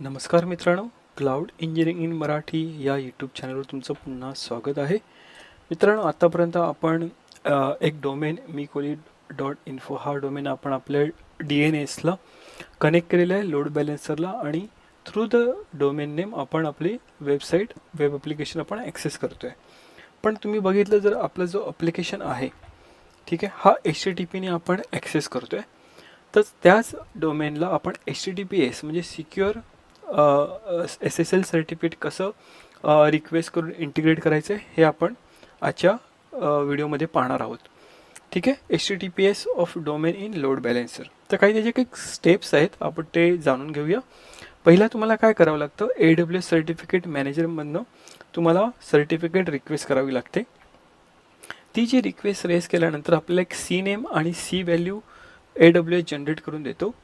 नमस्कार मित्रांनो cloud engineering in Marathi या यूट्यूब चॅनलवर तुमचं पुन्हा स्वागत आहे. मित्रांनो आत्तापर्यंत आपण एक domain Mi Koli dot info हा डोमेन आपण आपल्या डी एन एसला कनेक्ट केलेला आहे लोड बॅलेन्सरला आणि थ्रू द डोमेन नेम आपण आपली वेबसाईट वेब ॲप्लिकेशन आपण ॲक्सेस करतो आहे पण तुम्ही बघितलं जर आपला जो ॲप्लिकेशन आहे ठीक आहे हा एच टी टी पीने आपण ॲक्सेस करतो आहे तर त्याच डोमेनला आपण H T T P S म्हणजे secure S S L certificate कसं रिक्वेस्ट करून इंटिग्रेट करायचं आहे हे आपण आजच्या व्हिडिओमध्ये पाहणार आहोत. ठीक आहे? H T T P S of domain in load balancer तर काही त्याचे काही स्टेप्स आहेत आपण ते जाणून घेऊया. पहिला तुम्हाला काय करावं लागतं? ए डब्ल्यू एस सर्टिफिकेट मॅनेजरमधनं तुम्हाला सर्टिफिकेट रिक्वेस्ट करावी लागते. ती जी रिक्वेस्ट रेस केल्यानंतर आपल्याला एक सी नेम आणि C value A W S generate करून देतो.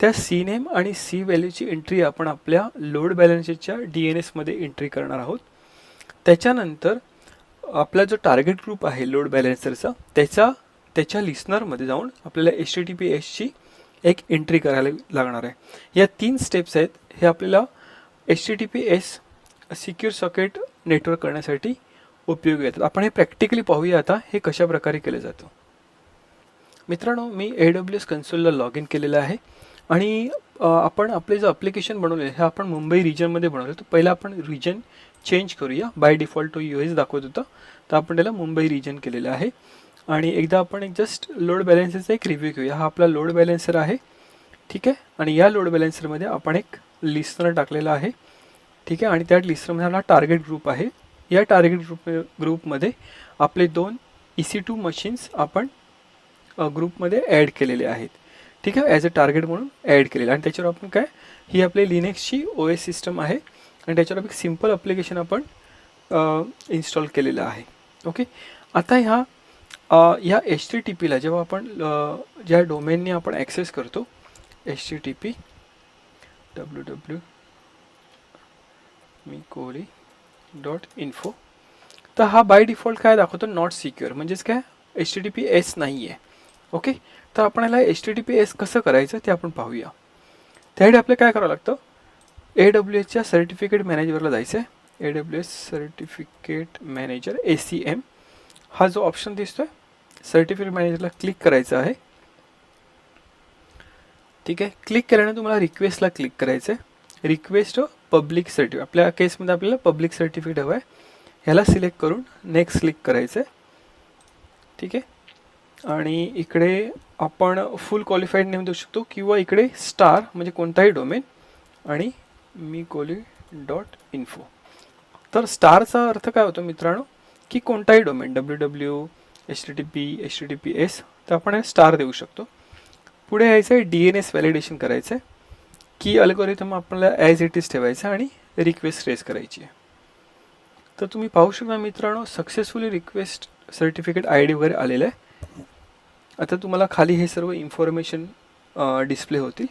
त्या सी नेम आणि सी व्हॅल्यूची एंट्री आपण आपल्या लोड बॅलन्सेसच्या डी एन एसमध्ये एंट्री करणार आहोत. त्याच्यानंतर आपला जो टार्गेट ग्रुप आहे लोड बॅलन्सरचा त्याचा त्याच्या लिस्नरमध्ये जाऊन आपल्याला एच टी टी पी एसची एक एंट्री करायला लागणार आहे. या तीन स्टेप्स आहेत. हे आपल्याला H T T P S secure socket network करण्यासाठी उपयोगी येतात. आपण हे प्रॅक्टिकली पाहूया आता हे कशा प्रकारे केलं जातं. मित्रांनो मी ए डब्ल्यू एस कन्सोलला लॉग इन केलेलं आहे. आणि आपण आपले जे अप्लिकेशन बनवले हे आपण मुंबई रिजनमध्ये बनवलं. तर पहिला आपण रिजन चेंज करूया. बाय डिफॉल्ट तो यू एस दाखवत होता. तर आपण त्याला मुंबई रिजन केलेलं आहे. आणि एकदा आपण एक जस्ट लोड बॅलेन्सरचा एक रिव्ह्यू घेऊया. हा आपला लोड बॅलेन्सर आहे. ठीक आहे? आणि या लोड बॅलेन्सरमध्ये आपण एक लिस्नर टाकलेला आहे. ठीक आहे? आणि त्या लिस्टरमध्ये आपला टार्गेट ग्रुप आहे. या टार्गेट ग्रुप ग्रुपमध्ये आपले दोन ई सी टू मशीन्स आपण ग्रुपमध्ये ॲड केलेले आहेत. ठीक आहे ॲज अ टार्गेट म्हणून ॲड केलेलं. आणि त्याच्यावर आपण काय ही आपली लिनेक्सची ओ एस सिस्टम आहे. आणि त्याच्यावर एक सिंपल ॲप्लिकेशन आपण इन्स्टॉल केलेलं आहे. ओके आता ह्या या ह्या एच टी टी पीला जेव्हा आपण ज्या डोमेनने आपण ॲक्सेस करतो H T T P W W Mi Koli dot info तर हा बाय डिफॉल्ट काय दाखवतो? नॉट सिक्युअर म्हणजेच काय? H T T P S नाही आहे ओके तर आपण याला H T T P S कसं करायचं ते आपण पाहूया. त्यासाठी आपल्याला काय करावं लागतं? ए डब्ल्यू एसच्या सर्टिफिकेट मॅनेजरला जायचं आहे. A W S certificate manager A C M हा जो ऑप्शन दिसतो आहे सर्टिफिकेट मॅनेजरला क्लिक करायचं आहे. ठीक आहे? क्लिक केल्याने तुम्हाला रिक्वेस्टला क्लिक करायचं आहे रिक्वेस्ट पब्लिक सर्टिफिकेट आपल्या केसमध्ये आपल्याला पब्लिक सर्टिफिकेट हवं आहे ह्याला सिलेक्ट करून नेक्स्ट क्लिक करायचं आहे ठीक आहे? आणि इकडे आपण फुल क्वालिफाईड नेम देऊ शकतो किंवा इकडे स्टार म्हणजे कोणताही डोमेन आणि मी कोली डॉट इन्फो तर स्टारचा अर्थ काय होतो मित्रांनो? की कोणताही domain W W H T T P H T T P S तर आपण हे स्टार देऊ शकतो. पुढे यायचं आहे डी एन एस व्हॅलिडेशन करायचं आहे. की अल्गोरिथम आपल्याला ॲज इट इज ठेवायचं आणि रिक्वेस्ट रेस करायची आहे. तर तुम्ही पाहू शकता मित्रांनो successfully request certificate I D वगैरे आलेलं आहे. आता तुम्हाला खाली हे सर्व इन्फॉर्मेशन डिस्प्ले होतील.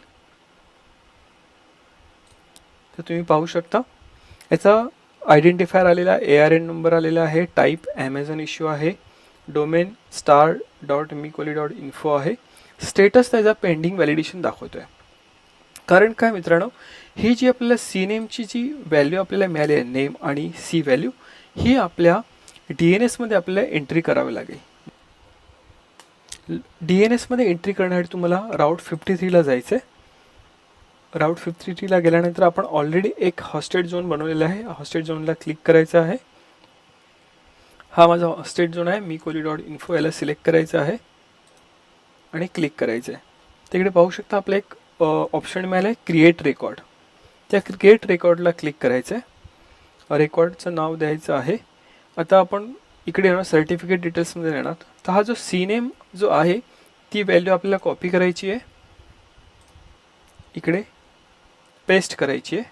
तर तुम्ही पाहू शकता. याचा आयडेंटिफायर आलेला ए आर एन नंबर आलेला आहे टाईप ॲमेझॉन इश्यू आहे domain star dot Mikoli dot info आहे. स्टेटस त्याचा पेंडिंग व्हॅलिडेशन दाखवतो आहे कारण काय मित्रांनो ही जी आपल्याला सी नेमची जी व्हॅल्यू आपल्याला मिळाली आहे नेम आणि सी व्हॅल्यू ही आपल्या डी एन एसमध्ये आपल्याला एंट्री करावी लागेल. डी एन एसमध्ये एंट्री करण्यासाठी तुम्हाला राऊट फिफ्टी थ्रीला जायचं आहे राऊट फिफ्टी थ्रीला गेल्यानंतर आपण ऑलरेडी एक हॉस्टेड झोन बनवलेला आहे. हॉस्टेड झोनला क्लिक करायचं आहे. हा माझा हॉस्टेड झोन आहे. मी कोली डॉट इन्फो याला सिलेक्ट करायचं आहे. आणि क्लिक करायचं आहे तिकडे पाहू शकता आपलं एक ऑप्शन मिळालं आहे. क्रिएट रेकॉर्ड त्या क्रिएट रेकॉर्डला क्लिक करायचं आहे रेकॉर्डचं नाव द्यायचं आहे. आता आपण इकडे येणार सर्टिफिकेट डिटेल्समध्ये येणार तर हा जो सी नेम जो आहे ती व्हॅल्यू आपल्याला कॉपी करायची आहे. इकडे पेस्ट करायची आहे.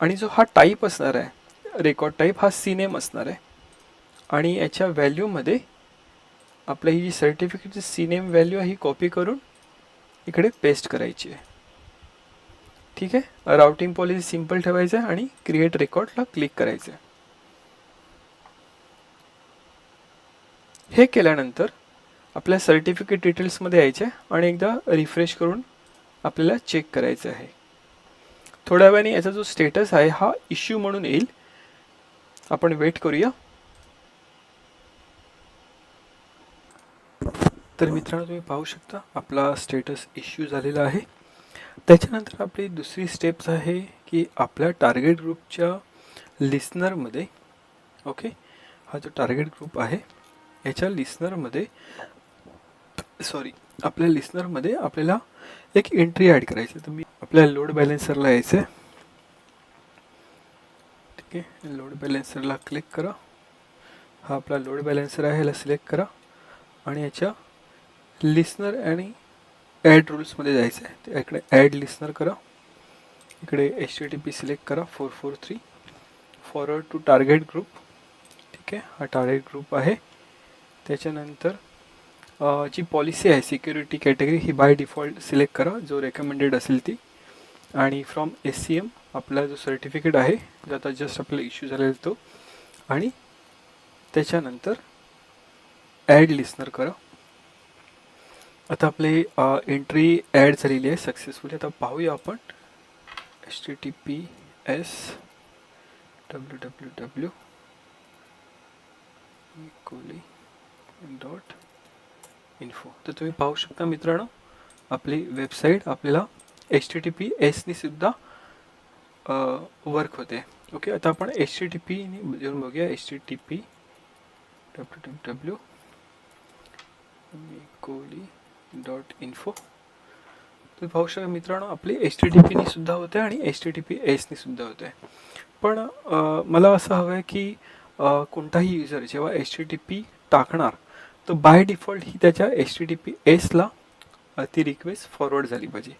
आणि जो हा टाईप असणार आहे रेकॉर्ड टाईप हा सिनेम असणार आहे. आणि याच्या व्हॅल्यूमध्ये आपल्या ही जी सर्टिफिकेटची सीनेम व्हॅल्यू आहे ही कॉपी करून इकडे पेस्ट करायची आहे. ठीक आहे? राउटिंग पॉलिसी सिंपल ठेवायचं आहे आणि क्रिएट रेकॉर्डला क्लिक करायचं आहे. हे केल्यानंतर आपल्या सर्टिफिकेट डिटेल्समध्ये यायचे आणि एकदा रिफ्रेश करून आपल्याला चेक करायचं आहे. थोड्या वेळाने याचा जो स्टेटस आहे हा इश्यू म्हणून येईल. आपण वेट करूया. तर मित्रांनो तुम्ही पाहू शकता आपला स्टेटस इश्यू झालेला आहे. त्याच्यानंतर आपली दुसरी स्टेप्स आहे की आपल्या टार्गेट ग्रुपच्या लिस्नरमध्ये ओके हा जो टार्गेट ग्रुप आहे याच्या लिस्नरमध्ये सॉरी आपल्या लिस्नरमध्ये आपल्याला एक एंट्री ॲड करायची आहे. तर मी आपल्या लोड बॅलेन्सरला यायचं आहे ठीक आहे. लोड बॅलेन्सरला क्लिक करा. हा आपला लोड बॅलेन्सर आहे ह्याला सिलेक्ट करा. आणि याच्या लिस्नर आणि ॲड रूल्समध्ये जायचं आहे तर इकडे ॲड लिस्नर करा. इकडे H T T P select करा. Four four three forward to target group ठीक आहे. हा टार्गेट ग्रुप आहे. त्याच्यानंतर जी पॉलिसी आहे सिक्युरिटी कॅटेगरी ही बाय डिफॉल्ट सिलेक्ट करा. जो रेकमेंडेड असेल ती. आणि फ्रॉम एस सी एम आपला जो सर्टिफिकेट आहे जो आता जस्ट आपला इश्यू झालेला तो. आणि त्याच्यानंतर ॲड लिस्नर करा. आता आपले एंट्री ॲड झालेली आहे सक्सेसफुली आता पाहूया आपण. H T T P S W W W Koli dot info तर तुम्ही पाहू शकता मित्रांनो आपली वेबसाईट आपल्याला एच टी टी पी एसनीसुद्धा वर्क होते. ओके आता आपण एच टी टी पीने येऊन बघूया. H T T P W W W Koli dot info तुम्ही पाहू शकता मित्रांनो आपली एच टी टी पीनी सुद्धा होते आणि एच टी टी पी एसनी सुद्धा होते. पण मला असं हवं आहे की कोणताही युजर जेव्हा एच टी टी पी टाकणार तर बाय डिफॉल्ट ही त्याच्या एच टी टी पी एसला ती रिक्वेस्ट फॉरवर्ड झाली पाहिजे.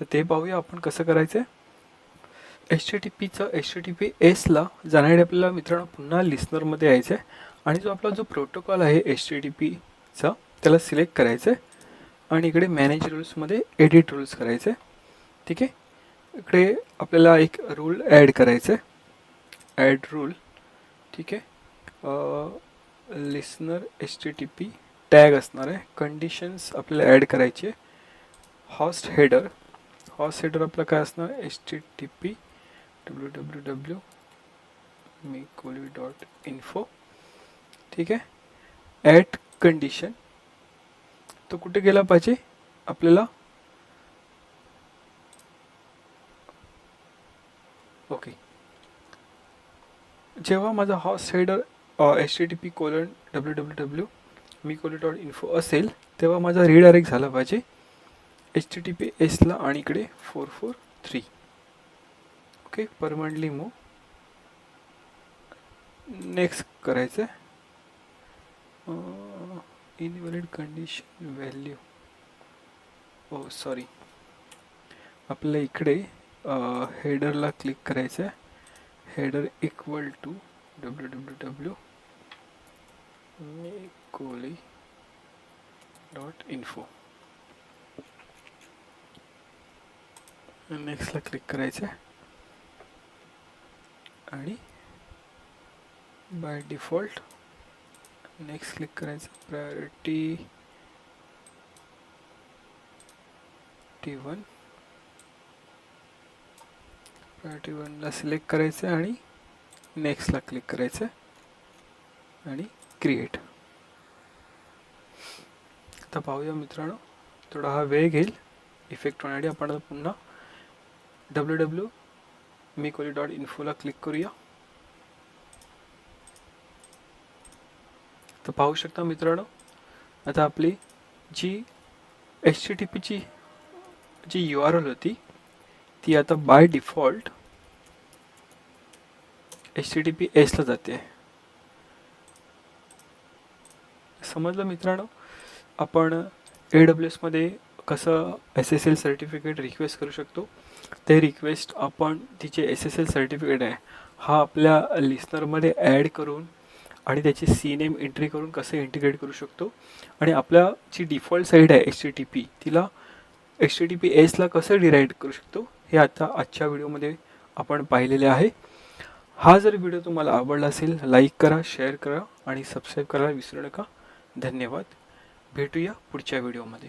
तर ते पाहूया आपण कसं करायचं आहे एच टी टी पीचं एच टी टी पी एसला जाण्यासाठी आपल्याला मित्रांनो पुन्हा लिस्नरमध्ये यायचं आहे आणि जो आपला जो प्रोटोकॉल आहे एच टी टी पीचा त्याला सिलेक्ट करायचं आहे आणि इकडे मॅनेज रूल्समध्ये एडिट रूल्स करायचे ठीक आहे? इकडे आपल्याला एक रूल ॲड करायचं आहे ॲड रूल ठीक आहे? Listener H T T P tag असणार आहे. कंडिशन्स आपल्याला ॲड करायचे हॉस्ट हेडर हॉस्ट हेडर आपलं काय असणार? H T T P W W W मी कोली डॉट इन्फो ठीक आहे? ॲट कंडिशन तो कुठे गेला पाहिजे? आपल्याला ओके जेव्हा माझा host header H T T P colon W W W मी कोलन डॉट इन्फो असेल तेव्हा माझा रिडायरेक्ट झाला पाहिजे. एच टी टी पी एसला आणि इकडे four four three okay permanently move next करायचं आहे invalid condition value oh sorry आपल्या इकडे हेडरला क्लिक करायचं आहे header equal to W W W Kohli dot info नेक्स्टला click करायचं आहे आणि बाय डिफॉल्ट नेक्स्ट क्लिक करायचं. प्रायोरिटी टी वन प्रायोरिटी वनला सिलेक्ट करायचं आहे आणि नेक्स्टला क्लिक करायचं आहे आणि क्रिएट आता पाहूया मित्रांनो थोडा हा वेळ घेईल. इफेक्ट होण्यासाठी आपण पुन्हा डब्ल्यू डब्ल्यू मी कोली डॉट इन्फोला क्लिक करूया. तर पाहू शकता मित्रांनो आता आपली जी एच टी टी पीची जी यू आर एल होती ती आता by default H T T P एसला जाते. समजलं मित्रांनो? आपण ए डब्ल्यू एसमध्ये कसं S S L certificate request करू शकतो? ते रिक्वेस्ट आपण तिचे एस एस एल सर्टिफिकेट आहे. हा आपल्या लिस्नरमध्ये ॲड करून आणि त्याची सी नेम एंट्री करून कसं इंटिग्रेट करू शकतो? आणि आपल्या जी डिफॉल्ट साईड आहे एच टी टी पी तिला एच टी टी पी एसला कसं डिराईड करू शकतो? हे आता आजच्या व्हिडिओमध्ये आपण पाहिलेले आहे. हा जर व्हिडिओ तुम्हाला आवडला असेल लाईक करा शेअर करा आणि सबस्क्राईब करायला विसरू नका. धन्यवाद. भेटूया पुढच्या व्हिडिओमध्ये